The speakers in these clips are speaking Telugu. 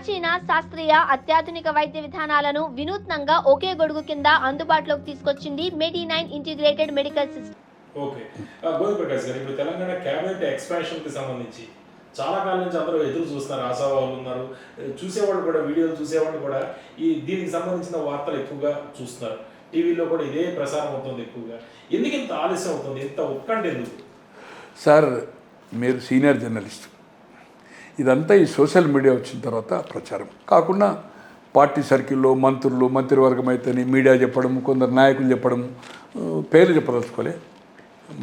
ప్రాచీన శాస్త్రీయ అత్యాధునిక వైద్య విధానాలను వినూత్నంగా ఒకే గొడుగు కింద అందుబాటులోకి తీసుకొచ్చింది medi nine integrated medical system okay. గారు ఇప్పుడు తెలంగాణ క్యాబినెట్ ఎక్స్పాన్షన్కి సంబంధించి చాలా కాలం నుంచి అందరూ ఎదురు చూస్తున్నారు ఆశావాళ్ళు ఉన్నారు. చూసేవాళ్ళు కూడా వీడియోలు చూసేవాళ్ళు కూడా ఈ దీనికి సంబంధించిన వార్తలు ఎక్కువగా చూస్తున్నారు. టీవీలో కూడా ఇదే ప్రసారం అవుతుంది ఎక్కువగా. ఎందుకు ఇంత ఆలస్యం అవుతుంది? ఇంత ఉత్కంఠ ఎందుకు? సార్ మీరు సీనియర్ జర్నలిస్ట్. ఇదంతా ఈ సోషల్ మీడియా వచ్చిన తర్వాత ప్రచారం. కాకుండా పార్టీ సర్కిల్లో మంత్రులు మంత్రివర్గం అయితేనే మీడియా చెప్పడం కొందరు నాయకులు చెప్పడం పేర్లు చెప్పదలుచుకోలే.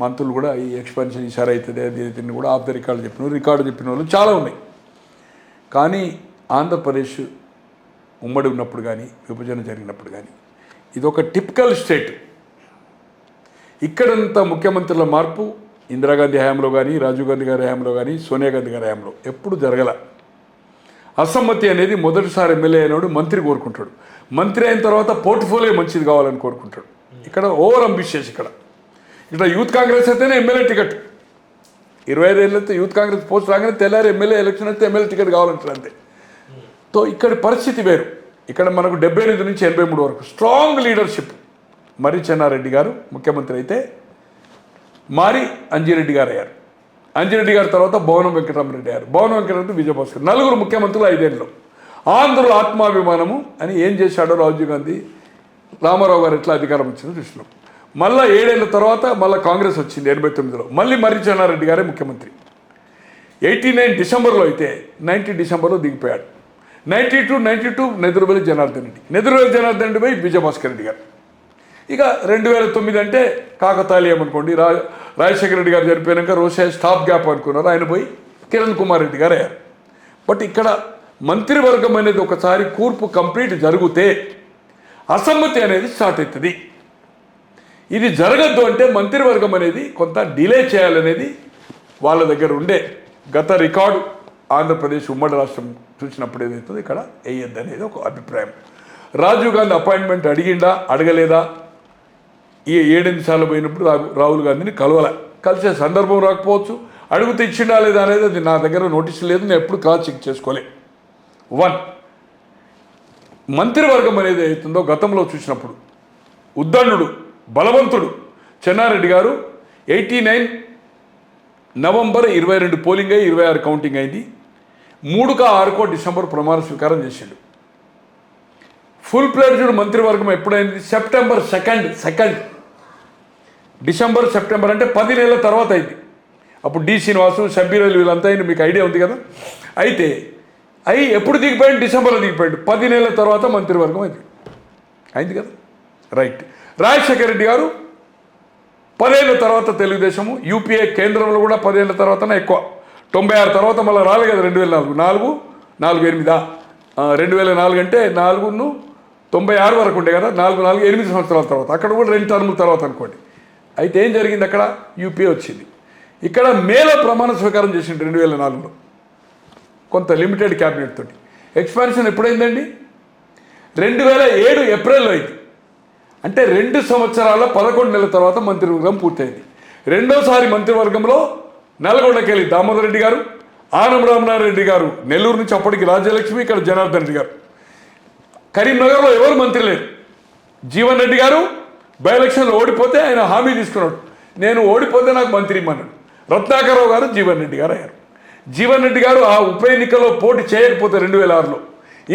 మంత్రులు కూడా ఈ ఎక్స్పాన్షన్ ఈసారి అవుతుంది అది అవుతుంది కూడా ఆఫ్ ద రికార్డు చెప్పిన రికార్డు చెప్పిన వాళ్ళు చాలా ఉన్నాయి. కానీ ఆంధ్రప్రదేశ్ ఉమ్మడి ఉన్నప్పుడు కానీ విభజన జరిగినప్పుడు కానీ ఇది ఒక టిపికల్ స్టేట్. ఇక్కడంతా ముఖ్యమంత్రుల మార్పు ఇందిరాగాంధీ హయాంలో కానీ రాజీవ్ గాంధీ గారి హయాంలో కానీ సోనియా గాంధీ గారి హయాంలో ఎప్పుడు జరగల. అసమ్మతి అనేది మొదటిసారి ఎమ్మెల్యే అయినప్పుడు మంత్రి కోరుకుంటాడు. మంత్రి అయిన తర్వాత పోర్ట్ఫోలియో మంచిది కావాలని కోరుకుంటాడు. ఇక్కడ ఓవర్ అంబిషియస్ ఇక్కడ. ఇక్కడ యూత్ కాంగ్రెస్ అయితేనే ఎమ్మెల్యే టికెట్. ఇరవై ఐదు ఏళ్ళతో యూత్ కాంగ్రెస్ పోస్ట్ రాగానే తెల్లారి ఎమ్మెల్యే ఎలక్షన్ అయితే ఎమ్మెల్యే టికెట్ కావాలంటారు అంతే. తో ఇక్కడ పరిస్థితి వేరు. ఇక్కడ మనకు డెబ్బై ఎనిమిది నుంచి ఎనభై మూడు వరకు స్ట్రాంగ్ లీడర్షిప్. మర్రి చెన్నారెడ్డి గారు ముఖ్యమంత్రి అయితే మారి అంజిరెడ్డి గారు అయ్యారు అంజిరెడ్డి గారి తర్వాత భవనం వెంకటరామరెడ్డి అయ్యారు. భవనం వెంకటరెడ్డి విజయభాస్కర్ నలుగురు ముఖ్యమంత్రులు ఐదేళ్ళు. ఆంధ్రుల ఆత్మాభిమానము అని ఏం చేశాడో రాజీవ్ గాంధీ రామారావు గారు ఎట్లా అధికారం వచ్చిందో చూసినాం. మళ్ళీ ఏడేళ్ళ తర్వాత మళ్ళీ కాంగ్రెస్ వచ్చింది ఎనభై తొమ్మిదిలో. మళ్ళీ మర్రి చెన్నారెడ్డి గారే ముఖ్యమంత్రి. ఎయిటీ నైన్ డిసెంబర్లో అయితే నైన్టీ డిసెంబర్లో దిగిపోయాడు. Ninety two ninety two Nedurubelli Janardhan Reddy. Nedurubelli Janardhan Reddy పోయి విజయభాస్కర్ రెడ్డి గారు. ఇక రెండు వేల తొమ్మిది అంటే కాకతాళీయం అనుకోండి. రా రాజశేఖర రెడ్డి గారు చనిపోయాక రోషే స్టాప్ గ్యాప్ అనుకున్నారు. ఆయన పోయి కిరణ్ కుమార్ రెడ్డి గారు అయ్యారు. బట్ ఇక్కడ మంత్రివర్గం అనేది ఒకసారి కూర్పు కంప్లీట్ జరిగితే అసమ్మతి అనేది స్టార్ట్ అవుతుంది. ఇది జరగద్దు అంటే మంత్రివర్గం అనేది కొంత డిలే చేయాలనేది వాళ్ళ దగ్గర ఉండే గత రికార్డు ఆంధ్రప్రదేశ్ ఉమ్మడి రాష్ట్రం చూసినప్పుడు ఏదైతుందో ఇక్కడ వేయద్దు అనేది ఒక అభిప్రాయం. రాజీవ్ గాంధీ అపాయింట్మెంట్ అడిగిండా అడగలేదా? ఈ ఏడెనిమిది సార్లు పోయినప్పుడు రాహుల్ గాంధీని కలవలే. కలిసే సందర్భం రాకపోవచ్చు. అడుగుతే ఇచ్చిండా లేదా అనేది అది నా దగ్గర నోటీస్ లేదు నేను ఎప్పుడు కాల్ చెక్ చేసుకోలే. వన్ మంత్రివర్గం అనేది అవుతుందో గతంలో చూసినప్పుడు ఉద్దండు బలవంతుడు చెన్నారెడ్డి గారు ఎయిటీ నైన్ నవంబర్ ఇరవై రెండు పోలింగ్ అయ్యి ఇరవై ఆరు కౌంటింగ్ అయింది. మూడుగా ఆరుకో డిసెంబర్ ప్రమాణ స్వీకారం చేసిండు. ఫుల్ ప్లేడ్జ్డ్ మంత్రివర్గం ఎప్పుడైంది? September second second. December September అంటే పది నెలల తర్వాత అయింది. అప్పుడు డి శ్రీనివాసు షబ్బీర్ వీళ్ళంతా అయింది మీకు ఐడియా ఉంది కదా? అయితే అయి ఎప్పుడు దిగిపోయాడు? డిసెంబర్లో దిగిపోయాడు. పది నెలల తర్వాత మంత్రివర్గం అయింది. అయింది కదా? రైట్. రాజశేఖర రెడ్డి గారు పదేళ్ళ తర్వాత తెలుగుదేశము యూపీఏ కేంద్రంలో కూడా పదేళ్ళ తర్వాతనే? ఎక్కువ. తొంభై ఆరు తర్వాత మళ్ళీ రాలేదు కదా రెండు వేల నాలుగు. నాలుగు నాలుగు ఎనిమిదా? రెండు వేల నాలుగు అంటే నాలుగును తొంభై ఆరు వరకు ఉండే కదా? నాలుగు నాలుగు ఎనిమిది సంవత్సరాల తర్వాత. అక్కడ కూడా రెండు టర్ముల తర్వాత అనుకోండి. అయితే ఏం జరిగింది అక్కడ? యూపీఏ వచ్చింది. ఇక్కడ మేలో ప్రమాణ స్వీకారం చేసింది రెండు వేల నాలుగులో. కొంత లిమిటెడ్ క్యాబినెట్ తోటి. ఎక్స్పాన్షన్ ఎప్పుడైందండి? రెండు వేల ఏడు ఏప్రిల్లో అయింది. అంటే రెండు సంవత్సరాల పదకొండు నెలల తర్వాత మంత్రివర్గం పూర్తయింది. రెండోసారి మంత్రివర్గంలో నల్గొండకెళ్ళి దామోదర్ రెడ్డి గారు ఆనం రామనారాయణ గారు నెల్లూరు నుంచి అప్పటికి రాజ్యలక్ష్మి ఇక్కడ జనార్దన్ రెడ్డి గారు. కరీంనగర్లో ఎవరు మంత్రి లేరు? జీవన్ రెడ్డి గారు బై ఎలక్షన్లో ఓడిపోతే ఆయన హామీ తీసుకున్నాడు. నేను ఓడిపోతే నాకు మంత్రి అన్నాడు రత్నాకరరావు గారు జీవన్ రెడ్డి గారు అయ్యారు. జీవన్ రెడ్డి గారు ఆ ఉప ఎన్నికల్లో పోటీ చేయకపోతే రెండు వేల ఆరులో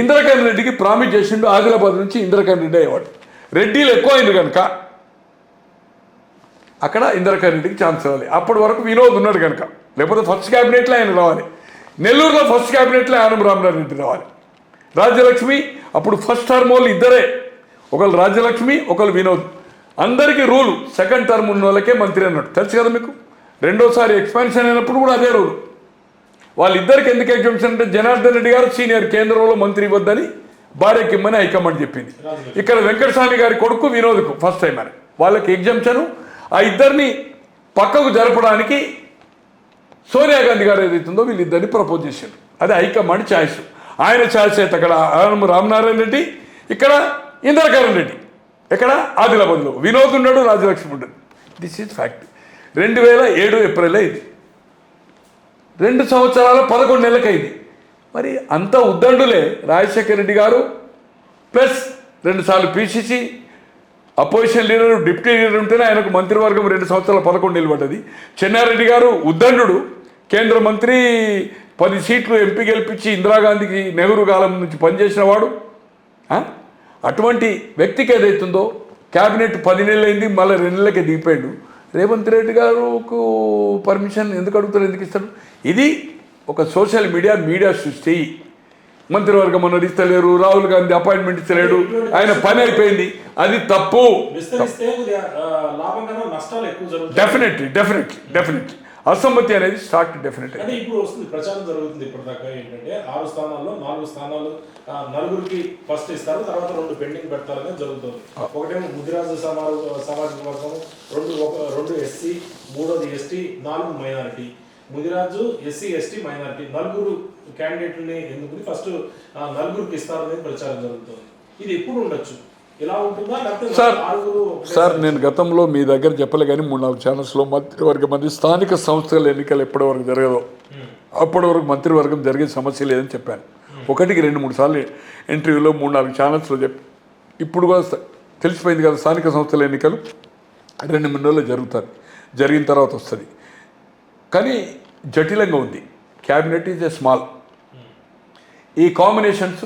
ఇంద్రకరణ్ రెడ్డికి ప్రామిస్ చేసిండు ఆదిలాబాద్ నుంచి ఇంద్రకరణ్ రెడ్డి అయ్యేవాడు. రెడ్డిలు ఎక్కువ అయింది కనుక అక్కడ ఇంద్రకరణ్ రెడ్డికి ఛాన్స్ ఇవ్వాలి అప్పటి వరకు వినోద్ ఉన్నాడు కనుక లేకపోతే ఫస్ట్ క్యాబినెట్లో ఆయన రావాలి. నెల్లూరులో ఫస్ట్ క్యాబినెట్లో ఆనం రామనారాయణ రెడ్డి రావాలి. రాజ్యలక్ష్మి అప్పుడు ఫస్ట్ టర్మ్ వాళ్ళు ఇద్దరే. ఒకళ్ళు రాజ్యలక్ష్మి ఒకళ్ళు వినోద్. అందరికీ రూలు సెకండ్ టర్మ్ ఉన్న వాళ్ళకే మంత్రి అన్నాడు తెలుసు కదా మీకు? రెండోసారి ఎక్స్పాన్షన్ అయినప్పుడు కూడా అదే రూలు. వాళ్ళిద్దరికి ఎందుకు ఎగ్జామ్షన్ అంటే జనార్దన్ రెడ్డి గారు సీనియర్ కేంద్రంలో మంత్రి ఇవ్వద్దని భార్యకి ఇమ్మని హైకమాండ్ చెప్పింది. ఇక్కడ వెంకటస్వామి గారి కొడుకు వినోద్కు ఫస్ట్ టైం అని. వాళ్ళకి ఎగ్జామ్షన్ ఆ ఇద్దరిని పక్కకు జరపడానికి సోనియా గాంధీ గారు ఏదైతుందో వీళ్ళిద్దరిని ప్రపోజ్ చేశారు. అది హైకమాండ్ ఛాయిస్ ఆయన ఛాయిస్ అయితే అక్కడ రామనారాయణ రెడ్డి ఇక్కడ ఇంద్రకరణ్ రెడ్డి. ఎక్కడ? ఆదిలాబాద్లో. వినోద్ ఉన్నాడు రాజలక్ష్మి ఉన్నాడు. దిస్ ఈజ్ ఫ్యాక్ట్ రెండు వేల ఏడు ఏప్రిల్ ఇది రెండు సంవత్సరాల పదకొండు నెలలకైంది. మరి అంత ఉద్దండులే రాజశేఖర రెడ్డి గారు. ప్లస్ రెండుసార్లు PCC. Opposition leader deputy leader ఉంటేనే ఆయనకు మంత్రివర్గం రెండు సంవత్సరాల పదకొండు నిలబడ్డది. చెన్నారెడ్డి గారు ఉద్దండు కేంద్ర మంత్రి పది సీట్లు ఎంపీ గెలిపించి ఇందిరాగాంధీకి నెహ్రూ కాలం నుంచి పనిచేసిన వాడు. అటువంటి వ్యక్తికి ఏదైతుందో క్యాబినెట్ పది నెలలు అయింది మళ్ళీ రెండు నెలలకే దిగిపోయాడు. రేవంత్ రెడ్డి గారుకు పర్మిషన్ ఎందుకు అడుగుతారు ఎందుకు ఇస్తారు? ఇది ఒక సోషల్ మీడియా మీడియా సృష్టి. మంత్రివర్గం అన్నది ఇస్తలేరు రాహుల్ గాంధీ అపాయింట్మెంట్ ఇస్తలేడు ఆయన పని అయిపోయింది. అది తప్పు. డెఫినెట్లీ డెఫినెట్లీ డెఫినెట్లీ అసమ్మతి అనేది స్టార్ట్ డెఫినెట్ అంటే ఇప్పుడు వస్తుంది ప్రచారం జరుగుతుంది ఇప్పటిదాకా ఏంటంటే ఆరు స్థానాల్లో నాలుగు స్థానాలు నలుగురికి ఫస్ట్ ఇస్తారు తర్వాత రెండు పెండింగ్ పెడతారనే జరుగుతుంది. ఒకటేమో ముదిరాజు సమాజ సామాజిక వర్గం రెండు ఒక రెండు ఎస్సీ మూడోది ఎస్టీ నాలుగు minority. Mudiraj SC ST minority. నలుగురు క్యాండిడేట్లని ఎన్నుకుని ఫస్ట్ నలుగురికి ఇస్తారనేది ప్రచారం జరుగుతుంది. ఇది ఎప్పుడు ఉండొచ్చు? సార్, సార్ నేను గతంలో మీ దగ్గర చెప్పలే కానీ మూడు నాలుగు ఛానల్స్లో మంత్రివర్గం మంది స్థానిక సంస్థల ఎన్నికలు ఎప్పటి వరకు జరగదో అప్పటి వరకు మంత్రివర్గం జరిగే సమస్య లేదని చెప్పాను. ఒకటికి రెండు మూడు సార్లు ఇంటర్వ్యూలో మూడు నాలుగు ఛానల్స్లో చెప్పి ఇప్పుడు కూడా తెలిసిపోయింది కదా స్థానిక సంస్థల ఎన్నికలు రెండు మూడు నెలలు జరుగుతుంది జరిగిన తర్వాత వస్తుంది. కానీ జటిలంగా ఉంది. క్యాబినెట్ ఈజ్ ఎ స్మాల్ ఈ కాంబినేషన్స్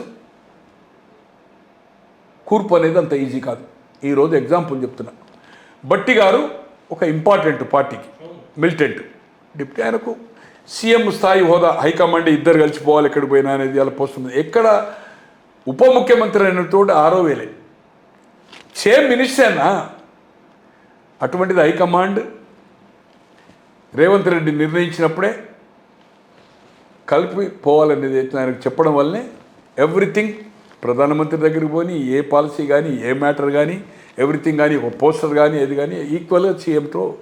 కూర్పు అనేది అంత ఈజీ కాదు. ఈరోజు ఎగ్జాంపుల్ చెప్తున్నా. బట్టి గారు ఒక ఇంపార్టెంట్ పార్టీకి మిలిటెంట్ డిప్యూటీ ఆయనకు సీఎం స్థాయి హోదా హైకమాండ్ ఇద్దరు కలిసిపోవాలి ఎక్కడికి పోయినా అనేది అలా పోస్తుంది ఎక్కడ ఉప ముఖ్యమంత్రి అయిన తోటి ఆరో వేలే. సేమ్ మినిస్టర్నా అటువంటిది హైకమాండ్ రేవంత్ రెడ్డి నిర్ణయించినప్పుడే కలిపి పోవాలనేది అయితే ఆయనకు చెప్పడం వల్లనే ఎవ్రీథింగ్ ప్రధానమంత్రి దగ్గరికి పోని ఏ పాలసీ కానీ ఏ మ్యాటర్ కానీ ఎవ్రీథింగ్ కానీ ఒక పోస్టర్ కానీ ఏది కానీ ఈక్వల్గా సీఎంతో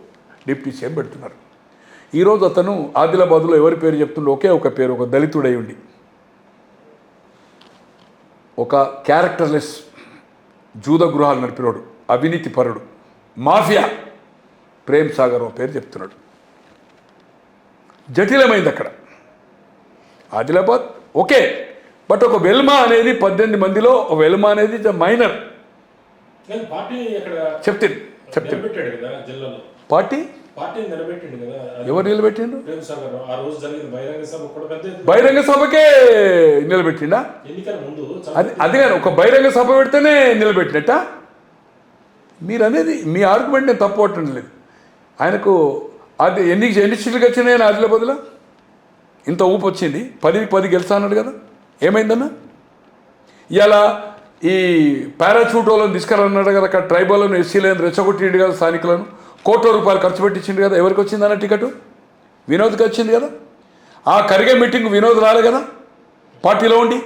డిప్యూటీ సీఎం పెడుతున్నారు. ఈరోజు అతను ఆదిలాబాద్లో ఎవరి పేరు చెప్తుండో ఒకే ఒక పేరు ఒక దళితుడై ఉండి. ఒక క్యారెక్టర్లెస్ జూద గృహాలు నడిపినోడు అవినీతి పరుడు మాఫియా ప్రేమ్ సాగర్ ఓ పేరు చెప్తున్నాడు. జటిలమైంది అక్కడ. ఆదిలాబాద్ ఓకే. బట్ ఒక వెల్మా అనేది పద్దెనిమిది మందిలో ఒక వెల్మా అనేది మైనర్ చెప్తాను చెప్తాను పార్టీ ఎవరు నిలబెట్టిండు? బహిరంగ సభకే నిలబెట్టిండా? అది అది కానీ ఒక బహిరంగ సభ పెడితేనే నిలబెట్టినట్ట? మీరు అనేది మీ ఆర్గ్యుమెంట్ నేను తప్పు పట్టడం లేదు. ఆయనకు అది ఎన్ని ఎన్ని సీట్లకు వచ్చినాయి ఆయన ఆదిలాబాద్లో? ఇంత ఊపు వచ్చింది. పదికి పది గెలుస్తా అన్నాడు కదా? ఏమైందన్నా? ఇలా ఈ పారాచూట్ వాళ్ళని తీసుకురన్నాడు కదా అక్కడ ట్రైబల్లను ఎస్సీలను రెచ్చగొట్టిండు కదా స్థానికులను. కోట్ల రూపాయలు ఖర్చు పెట్టించిండు కదా ఎవరికి వచ్చిందన్న టికెట్? వినోద్కి వచ్చింది కదా. ఆ కరిగే మీటింగ్ వినోద్ రాలే కదా పార్టీలో ఉండి.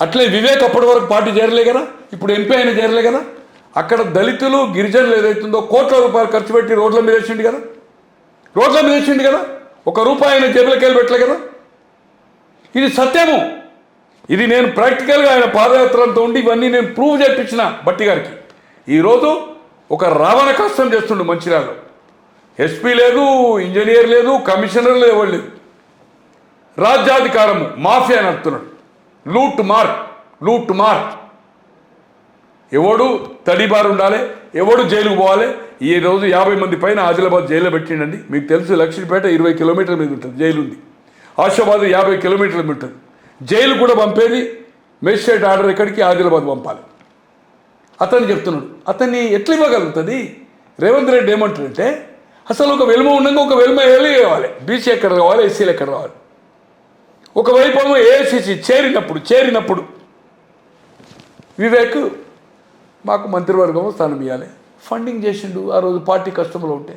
అట్లే వివేక్ అప్పటి వరకు పార్టీ చేరలే కదా ఇప్పుడు ఎంపీ అయినా చేరలే కదా. అక్కడ దళితులు గిరిజనులు ఏదైతుందో కోట్ల రూపాయలు ఖర్చు పెట్టి రోడ్ల మీద వేసిండు కదా. రోడ్ల మీద వేసిండు కదా ఒక రూపాయి ఆయన జేబులకి వెళ్ళి పెట్టలే కదా. ఇది సత్యము. ఇది నేను ప్రాక్టికల్గా ఆయన పాదయాత్రలతో ఉండి ఇవన్నీ నేను ప్రూవ్ చేయించిన భట్టి గారికి. ఈరోజు ఒక రావణ కష్టం చేస్తుండు మంచిర్యాలలో. ఎస్పీ లేదు ఇంజనీర్ లేదు కమిషనర్ లేదు ఎవరు లేదు. రాజ్యాధికారము మాఫియా నడుపుతున్నాడు లూట్ మార్ లూట్ మార్. ఎవడు తడిబారు ఉండాలి ఎవడు జైలుకు పోవాలి ఈ రోజు యాభై మంది పైన ఆదిలాబాద్ జైల్లో పెట్టిండండి. మీకు తెలుసు లక్ష్మీపేట ఇరవై కిలోమీటర్ల మీద ఉంటుంది జైలు ఉంది ఆశాబాద్ యాభై కిలోమీటర్ల మీద ఉంటుంది. జైలు కూడా పంపేది మెజిస్ట్రేట్ ఆర్డర్ ఎక్కడికి ఆదిలాబాద్ పంపాలి. అతను చెప్తున్నాడు అతన్ని ఎట్లా ఇవ్వగలుగుతుంది? రేవంత్ రెడ్డి ఏమంటాడంటే అసలు ఒక వెలుమ ఉండగా ఒక వెలుమ వెళ్ళి కావాలి బీసీ ఎక్కడ కావాలి ఎస్సీలు ఎక్కడ రావాలి? ఒకవైపు ఏమో ఏఐసిసి చేరినప్పుడు చేరినప్పుడు వివేక్ మాకు మంత్రివర్గం స్థానం ఇవ్వాలి ఫండింగ్ చేసిండు ఆ రోజు పార్టీ కష్టంలో ఉంటే.